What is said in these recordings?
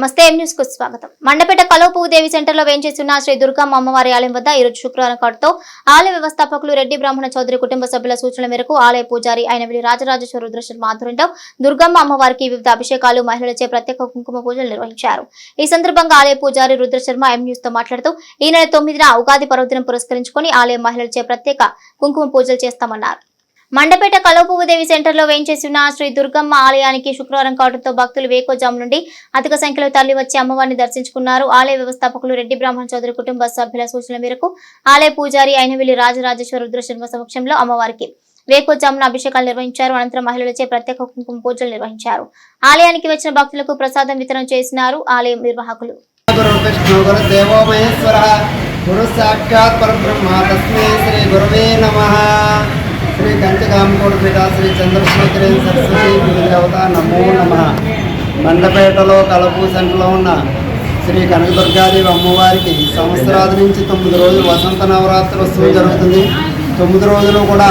నమస్తే ఎం న్యూస్కు స్వాగతం. మండపేట కలోపువు దేవి సెంటర్లో శ్రీ దుర్గమ్మ అమ్మవారి ఆలయం వద్ద ఈరోజు శుక్రవారం కాటుతో ఆలయ వ్యవస్థాపకులు రెడ్డి బ్రాహ్మణ చౌదరి కుటుంబ సభ్యుల సూచనల మేరకు ఆలయ పూజారి అయిన వెళ్ళి రాజరాజేశ్వర రుద్రశర్మ ఆధ్వర్యంలో దుర్గమ్మ అమ్మవారికి వివిధ అభిషేకాలు మహిళలచే ప్రత్యేక కుంకుమ పూజలు నిర్వహించారు. ఈ సందర్భంగా ఆలయ పూజారి రుద్రశర్మ ఎం న్యూస్తో మాట్లాడుతూ ఈ నెల తొమ్మిదిన ఉగాది పర్వదినం పురస్కరించుకొని ఆలయ మహిళలచే ప్రత్యేక కుంకుమ పూజలు చేస్తామన్నారు. మండపేట కలవపువ్వుదేవి సెంటర్లో వేయించేసిన శ్రీ దుర్గమ్మ ఆలయానికి శుక్రవారం కావడంతో భక్తులు వేకోజాము నుండి అధిక సంఖ్యలో తరలి వచ్చి అమ్మవారిని దర్శించుకున్నారు ఆలయ వ్యవస్థాపకులు రెడ్డి బ్రాహ్మణ చౌదరి కుటుంబ సభ్యుల సూచన మేరకు ఆలయ పూజారి అయినవిల్లి రాజరాజేశ్వర రుద్రశర్మ సమక్షంలో అమ్మవారికి వేకోజామున అభిషేకాలు నిర్వహించారు అనంతరం మహిళలచే ప్రత్యేక కుంకుమ పూజలు నిర్వహించారు ఆలయానికి వచ్చిన భక్తులకు ప్రసాదం వితరణ చేసినారు ఆలయం నిర్వాహకులు గురు సాక్షాత్ పరబ్రహ్మ తస్మై శ్రీ నమ శ్రీ కంచకామకోటి శ్రీ సరస్వతి దేవత నమో నమ. మండపేటలో కలపు సెంటర్లో ఉన్న శ్రీ కనకదుర్గాదేవి అమ్మవారికి సంవత్సరాది నుంచి తొమ్మిది రోజులు వసంత నవరాత్రి ఉత్సవం జరుగుతుంది. తొమ్మిది రోజులు కూడా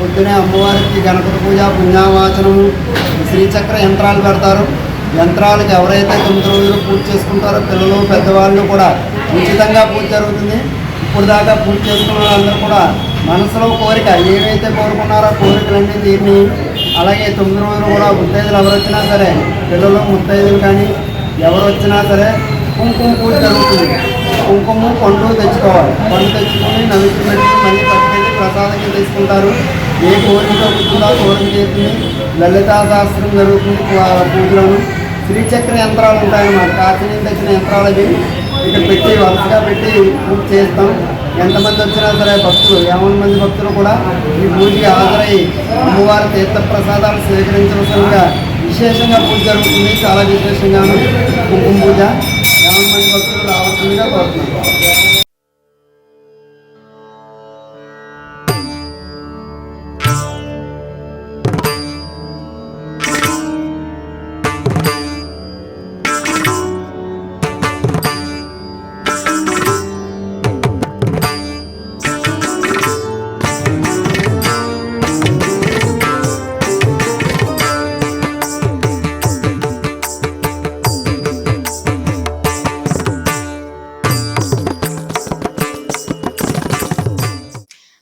పొద్దునే అమ్మవారికి గణపతి పూజ పుణ్యావాచనము శ్రీచక్ర యంత్రాలు పెడతారు. యంత్రాలకు ఎవరైతే తొమ్మిది రోజులు పూజ చేసుకుంటారో పిల్లలు పెద్దవాళ్ళు కూడా ఉచితంగా పూజ జరుగుతుంది. ఇప్పుడు దాకా పూజ చేసుకున్న వాళ్ళందరూ కూడా మనసులో కోరిక ఏవైతే కోరుకున్నారో కోరికలన్నీ తీరిని. అలాగే తొమ్మిది రోజులు కూడా ముత్తైదులు ఎవరు వచ్చినా సరే పిల్లలు ముత్తైదులు కానీ ఎవరు వచ్చినా సరే కుంకుమ పూజ జరుగుతుంది. కుంకుమ పండు తెచ్చుకోవాలి. పండు తెచ్చుకొని నవికి పెట్టి మళ్ళీ పట్టుకెళ్ళి ప్రసాదంగా తీసుకుంటారు. ఏ కోరిక కూర్చుందో కోరిక చేస్తుంది లలితా శాస్త్రం జరుగుతుంది పూజలను. శ్రీచక్ర యంత్రాలు ఉంటాయన్నమాట. కాశీ తెచ్చిన యంత్రాలు అవి ఇక్కడ పెట్టి వరుసగా పెట్టి పూజ చేస్తాం. ఎంతమంది వచ్చినా సరే భక్తులు యాభై మంది భక్తులు కూడా ఈ పూజకి హాజరై అమ్మవారి తీర్థప్రసాదాలు ప్రసాదాలు విశేషంగా పూజ జరుగుతుంది. చాలా విశేషంగాను కుంకుమ పూజ. యాభై మంది భక్తులు రావాల్సిందిగా కోరుతున్నాం.